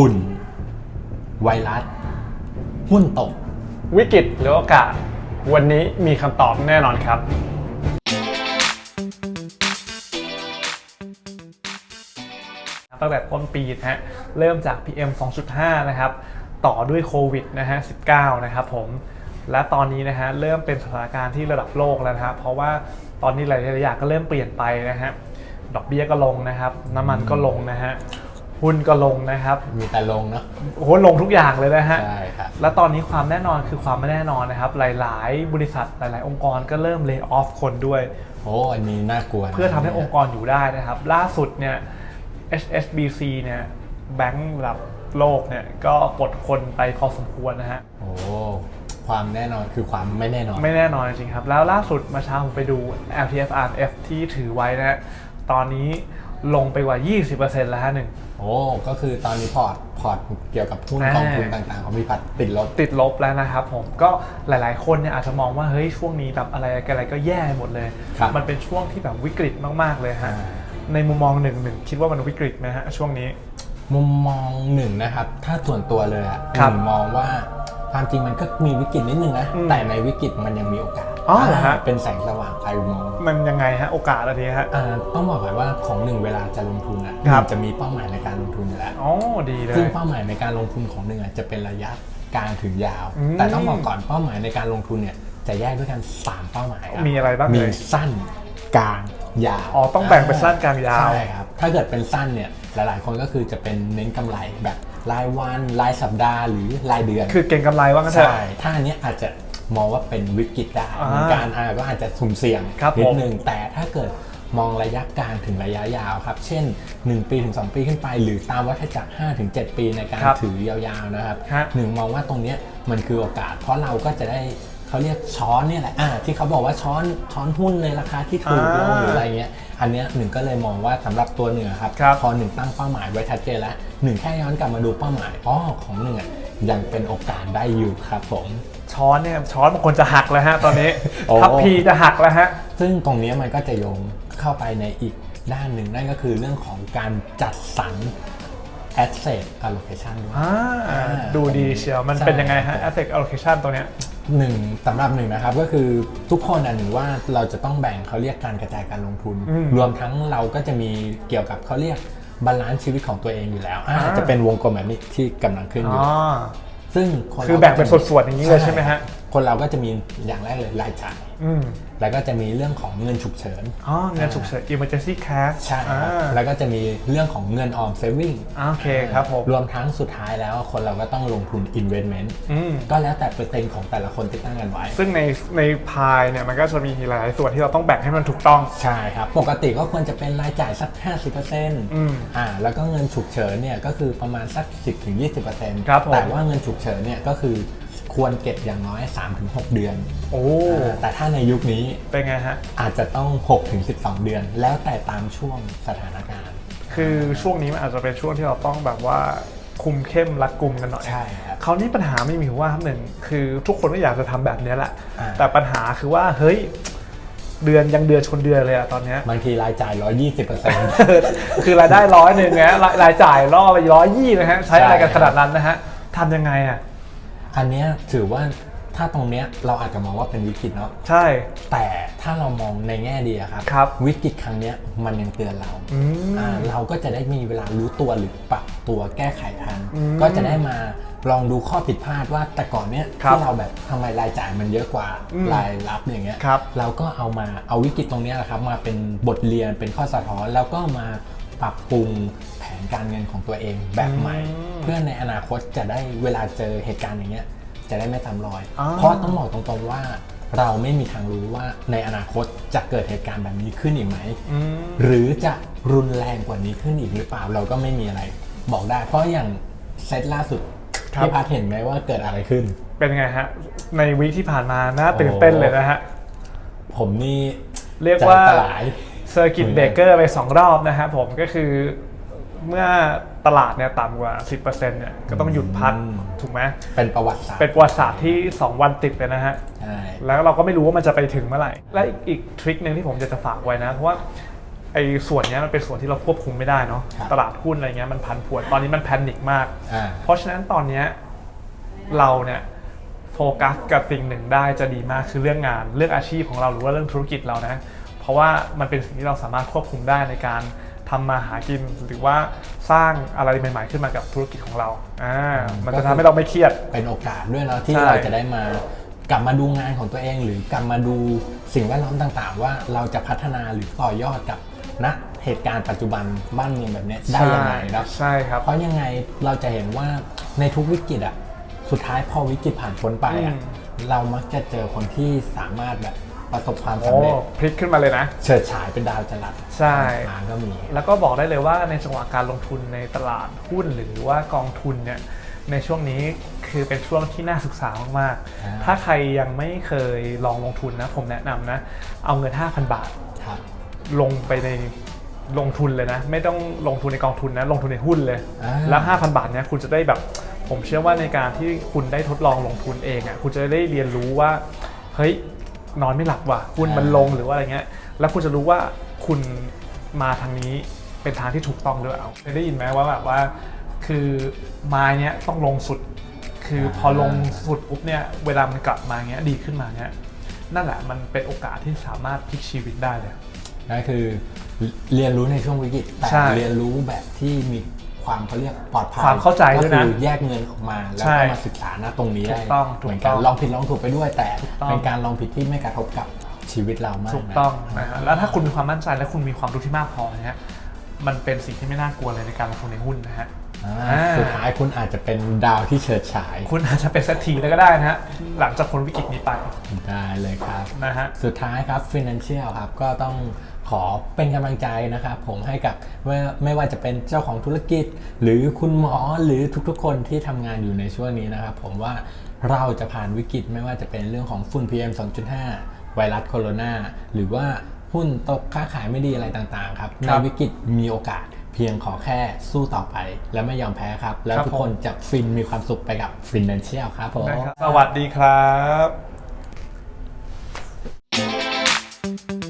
ฝุ่น ไวรัส หุ้นตก วิกฤตหรือโอกาส วันนี้มีคำตอบแน่นอนครับ ตั้งแต่ต้นปีนะฮะ เริ่มจาก PM 2.5 นะครับ ต่อด้วยโควิดนะฮะ 19 นะครับผม และตอนนี้นะฮะ เริ่มเป็นสถานการณ์ที่ระดับโลกแล้วนะฮะ เพราะว่าตอนนี้หลายๆอย่างก็เริ่มเปลี่ยนไปนะฮะ ดอกเบี้ยก็ลงนะครับ น้ำมันก็ลงนะฮะ หุ้นก็ลงนะครับ มีแต่ลงเนาะโอ้โหลงทุกอย่างเลยนะฮะ ใช่ครับ และตอนนี้ความแน่นอนคือความไม่แน่นอนนะครับ หลาย ๆ บริษัทหลาย ๆ องค์กรก็เริ่มเลิกออฟคนด้วย โอ้อันนี้น่ากลัวนะเพื่อทำให้องค์กรอยู่ได้นะครับ ล่าสุดเนี่ย HSBC เนี่ยแบงก์ระดับโลกเนี่ยก็ปลดคนไปพอสมควรนะฮะ โอ้ความแน่นอนคือความไม่แน่นอน ไม่แน่นอนจริงๆครับ แล้วล่าสุดมาเช้าผมไปดู LTF RF ที่ถือไว้นะฮะ ตอนนี้ลงไปกว่า 20%แล้วฮะหนึ่ง โอ้ก็คือตอนนี้พอร์ตพอร์ตเกี่ยวกับหุ้นอ่า กองทุนต่างๆของมีพัดติดลบ ติดลบแล้วนะครับผมก็หลายๆ คนเนี่ยอาจจะมองว่าเฮ้ยช่วงนี้แบบอะไรอะไรก็แย่หมดเลย ครับ มันเป็นช่วงที่แบบวิกฤตมากๆเลยฮะอ่าในมุมมองหนึ่งหนึ่งคิดว่ามันวิกฤตไหมฮะช่วงนี้ มุมมองหนึ่งนะครับ ถ้าส่วนตัวเลยอะครับหนึ่งมองว่าความจริงมันก็มีวิกฤตนิดนึงนะ อืมแต่ในวิกฤตมันยังมีโอกาส อ๋อเหรอฮะ เป็นแสงสว่างไฟอุโมงค์มันยังไงฮะโอกาสอะไรฮะ อ่าต้องบอกก่อนว่าของหนึ่งเวลาจะลงทุนอะครับมันจะมีเป้าหมายในการลงทุนอยู่แล้ว อ๋อดีเลย ซึ่งเป้าหมายในการลงทุนของหนึ่งอะจะเป็นระยะกลางถึงยาว อืม แต่ต้องบอกก่อนเป้าหมายในการลงทุนเนี่ยจะแยกด้วยกันสามเป้าหมายคบมีอะไรบ้างมีเลยสั้นกลางยาวอ๋อต้องแบ่งเป็นสั้นกลางยาว ใช่ครับถ้าเกิดเป็นสั้นเนี่ยหลายๆ คนก็คือจะเป็นเน้นกำไรแบบรายวันรายสัปดาห์หรือรายเดือน คือเก่งกำไรว่างั้นเถอะ ใช่ ถ้าอันเนี้ยอาจจะ มองว่าเป็นวิกฤตได้อ่าเหมือนกันอ่าก็อาจจะสุ่มเสี่ยงครับนิผดมนึงแต่ถ้าเกิดมองระยะกลางถึงระยะยาวครับ เช่น 1 ปีถึง 2 ปีขึ้นไป หรือตามวัฏจักร5ถึง7ปีในการครับถือยาวๆนะครับฮะหนึ่งมองว่าตรงเนี้ยมันคือโอกาส เพราะเราก็จะได้เขาเรียกช้อนเนี่ยแหละอ่าที่เขาบอกว่าช้อนช้อนหุ้นในราคาที่ถูกลงอ่าหรืออะไรเงี้ยอันเนี้ยหนึ่งก็เลยมองว่าสำหรับตัวเหนือครับครับพอหนึ่งตั้งเป้าหมายไว้ชัดเจนแล้วหนึ่งแค่ย้อนกลับมาดูเป้าหมายอ๋อของหนึ่งอะยังเป็นโอกาสได้อยู่ครับผม ช้อนเนี่ยช้อนบางคนจะหักแล้วฮะตอนนี้โอ้ ทัพพีจะหักแล้วฮะ ซึ่งตรงเนี้ยมันก็จะโยงเข้าไปในอีกด้านหนึ่งนั่นก็คือเรื่องของการจัดสรร asset allocation ด้วย อ่าอ่าดูดีเชียว มันใช่เป็นยังไงฮะ asset allocation ตัวเนี้ย หนึ่งสำหรับหนึ่งนะครับก็คือทุกคนอะหนึ่งว่าเราจะต้องแบ่งเขาเรียกการกระจายการลงทุน อืมรวมทั้งเราก็จะมีเกี่ยวกับเขาเรียกบาลานซ์ชีวิตของตัวเองอยู่แล้วอ่าอ่า จะเป็นวงกลมแบบนี้ที่กำลังขึ้นอยู่อ๋อ ซึ่งคนคือแบ่งเป็นส่วนๆอย่างนี้เลยใช่ไหมฮะ คนเราก็จะมีอย่างแรกเลยรายจ่าย อืมแล้วก็จะมีเรื่องของเงินฉุกเฉิน อ๋อเงินฉุกเฉิน emergency cash ใช่ครับอ่าแล้วก็จะมีเรื่องของเงินออม saving อ่าโอเคครับผมรวมทั้งสุดท้ายแล้วคนเราก็ต้องลงทุน investment อืม ก็แล้วแต่เปอร์เซ็นต์ของแต่ละคนที่ตั้งกันไว้ ซึ่งในในพายเนี่ยมันก็จะมีหลายๆส่วนที่เราต้องแบ่งให้มันถูกต้อง ใช่ครับ ปกติก็ควรจะเป็นรายจ่ายสัก 50%อืมอ่า แล้วก็เงินฉุกเฉินเนี่ยก็คือประมาณสัก 10-20%ครับผม แต่ว่าเงินฉุกเฉินเนี่ยก็คือ ควรเก็บอย่างน้อย 3-6 เดือน โอ้อ่าแต่ถ้าในยุคนี้เป็นไงฮะ อาจจะต้อง 6-12 เดือน แล้วแต่ตามช่วงสถานการณ์ คือช่วงนี้มันอาจจะเป็นช่วงที่เราต้องแบบว่าคุมเข้มรัดกุมกันหน่อย ใช่ครับคราวนี้ปัญหาไม่มีว่าครับหนึ่งคือทุกคนก็อยากจะทำแบบเนี้ยแหละอ่าแต่ปัญหาคือว่าเฮ้ยเดือนยังเดือนชนเดือนเลยอะตอนเนี้ยบางทีรายจ่าย 120%คือรายได้ร้อยหนึ่งนะรายรายจ่ายล่อไปร้อยยี่นะฮะใช้อะไรกันขนาดนั้นนะฮะทำยังไงอะ อันเนี้ยถือว่าถ้าตรงเนี้ยเราอาจจะมองว่าเป็นวิกฤตเนาะใช่ แต่ถ้าเรามองในแง่ดีอะครับ ครับ วิกฤตครั้งเนี้ยมันยังเตือนเราอืม อ่าเราก็จะได้มีเวลารู้ตัวหรือปรับตัวแก้ไขทัน อืม ก็จะได้มา ลองดูข้อผิดพลาดว่าแต่ก่อนเนี้ยครับที่เราแบบทำไมรายจ่ายมันเยอะกว่าอืมรายรับอย่างเงี้ยครับเราก็เอามาเอาวิกฤตตรงเนี้ยแหละครับ มาเป็นบทเรียนเป็นข้อสะท้อนแล้วก็มาปรับปรุงแผนการเงินของตัวเองแบบใหม่เพื่อในอนาคตจะได้เวลาเจอเหตุการณ์อย่างเงี้ยจะได้ไม่ซ้ำรอยอ๋อเพราะต้องบอกตรงๆว่า เราไม่มีทางรู้ว่าในอนาคตจะเกิดเหตุการณ์แบบนี้ขึ้นอีกไหม อืม หรือจะรุนแรงกว่านี้ขึ้นอีกหรือเปล่าเราก็ไม่มีอะไรบอกได้ เพราะอย่างเซตล่าสุดครับ พี่พัดเห็นไหมว่าเกิดอะไรขึ้น เป็นไงฮะ ในวีคที่ผ่านมาน่าตื่นเต้นเลยนะฮะ ผมนี่เรียกว่าใจสลายเซอร์กิตเบเกอร์ไป2รอบนะฮะผมก็คือเมื่อตลาดเนี่ยต่ำกว่า 10%เนี่ยก็ต้องหยุดพักอืมถูกไหมเป็นประวัติศาสตร์เป็นประวัติศาสตร์ที่ 2 วันติดเลยนะฮะใช่แล้วเราก็ไม่รู้ว่ามันจะไปถึงเมื่อไหร่ และอีกอีกทริคหนึ่งที่ผมจะจะฝากไว้นะ เพราะว่า ไอ้ส่วนเนี้ยมันเป็นส่วนที่เราควบคุมไม่ได้เนาะครับตลาดหุ้นอะไรเงี้ยมันพันผวนตอนนี้มันแพนิคมาก อ่า เพราะฉะนั้นตอนเนี้ยเราเนี่ยโฟกัสกับสิ่งหนึ่งได้จะดีมากคือเรื่องงานเรื่องอาชีพของเราหรือว่าเรื่องธุรกิจเรานะเพราะว่ามันเป็นสิ่งที่เราสามารถควบคุมได้ในการทำมาหากินหรือว่าสร้างอะไรใหม่ ๆ ขึ้นมากับธุรกิจของเราอ่ามันจะทำให้เราไม่เครียด เป็นโอกาสด้วยเนาะที่ใช่เราจะได้มากลับมาดูงานของตัวเอง หรือกลับมาดูสิ่งแวดล้อมต่างๆ ว่าเราจะพัฒนาหรือต่อยอดกับ ณเหตุการณ์ปัจจุบันบ้านเมืองแบบเนี้ยได้ยังไงเนาะใช่ครับ เพราะยังไงเราจะเห็นว่าในทุกวิกฤตอะสุดท้ายพอวิกฤตผ่านพ้นไปอะอืมเรามักจะเจอคนที่สามารถแบบประสบความโอ้สำเร็จพลิกขึ้นมาเลยนะ เฉิดฉายเป็นดาวจรัสใช่มาก็มี แล้วก็บอกได้เลยว่าในจังหวะการลงทุนในตลาดหุ้นหรือว่ากองทุนเนี่ยในช่วงนี้คือเป็นช่วงที่น่าศึกษามากอ่าๆถ้าใครยังไม่เคยลองลงทุนนะ ผมแนะนำนะ เอาเงิน 5,000 บาทครับ ลงไปในลงทุนเลยนะ ไม่ต้องลงทุนในกองทุนนะ ลงทุนในหุ้นเลย อ่า แล้ว 5,000 บาทเนี่ยคุณจะได้แบบ ผมเชื่อว่าในการที่คุณได้ทดลองลงทุนเองอะคุณจะได้เรียนรู้ว่า เฮ้ย นอนไม่หลับว่ะหุ้นมันลงหรือว่าอะไรเงี้ย แล้วคุณจะรู้ว่าคุณมาทางนี้เป็นทางที่ถูกต้องหรือเปล่าเคยได้ยินไหมว่าแบบว่า คือไม้เนี้ยต้องลงสุด คือพอลงสุดปุ๊บเนี่ยเวลามันกลับมาเงี้ยดีขึ้นมาเงี้ยนั่นแหละมันเป็นโอกาสที่สามารถพลิกชีวิตได้เลย นั่นคือเรียนรู้ในช่วงวิกฤตแต่ใช่เรียนรู้แบบที่มีความเขาเรียกปลอดภัยความเข้าใจด้วยนะก็คือแยกเงินออกมาแล้วใช่ก็มาศึกษาหน้าตรงนี้ถูได้กต้องเหมือนถูกต้กัอนงลองผิดลองถูกไปด้วย แต่ถูกต้อง เป็นการลองผิดที่ไม่กระทบกับชีวิตเรามากถูกนะต้องนะฮะแล้วถ้าคุณมีความมั่นใจและคุณมีความรู้ที่มากพอเนี้ยมันเป็นสิ่งที่ไม่น่ากลัวเลยในการลงทุนในหุ้นนะฮะอ่าอ่า สุดท้ายคุณอาจจะเป็นดาวที่เฉิดฉาย คุณอาจจะเป็นเศรษฐีแล้วก็ได้นะฮะ หลังจากพ้นวิกฤตนี้ไป ได้เลยครับนะฮะสุดท้ายครับ Financial ครับก็ต้องขอเป็นกำลังใจนะครับผมให้กับไม่ไม่ว่าจะเป็นเจ้าของธุรกิจ หรือคุณหมอหรือทุกๆ คนที่ทำงานอยู่ในช่วงนี้นะครับผมว่าเราจะผ่านวิกฤตไม่ว่าจะเป็นเรื่องของฝุ่น PM 2.5 ไวรัสโคโรนาหรือว่าหุ้นตกค้าขายไม่ดีอะไรต่างๆครับคในรับวิกฤตมีโอกาส เพียงขอแค่สู้ต่อไป และไม่ยอมแพ้ครับ แล้วครับทุกผมคนจะฟินมีความสุขไปกับ Financial ครับผมนะครับสวัสดีครับ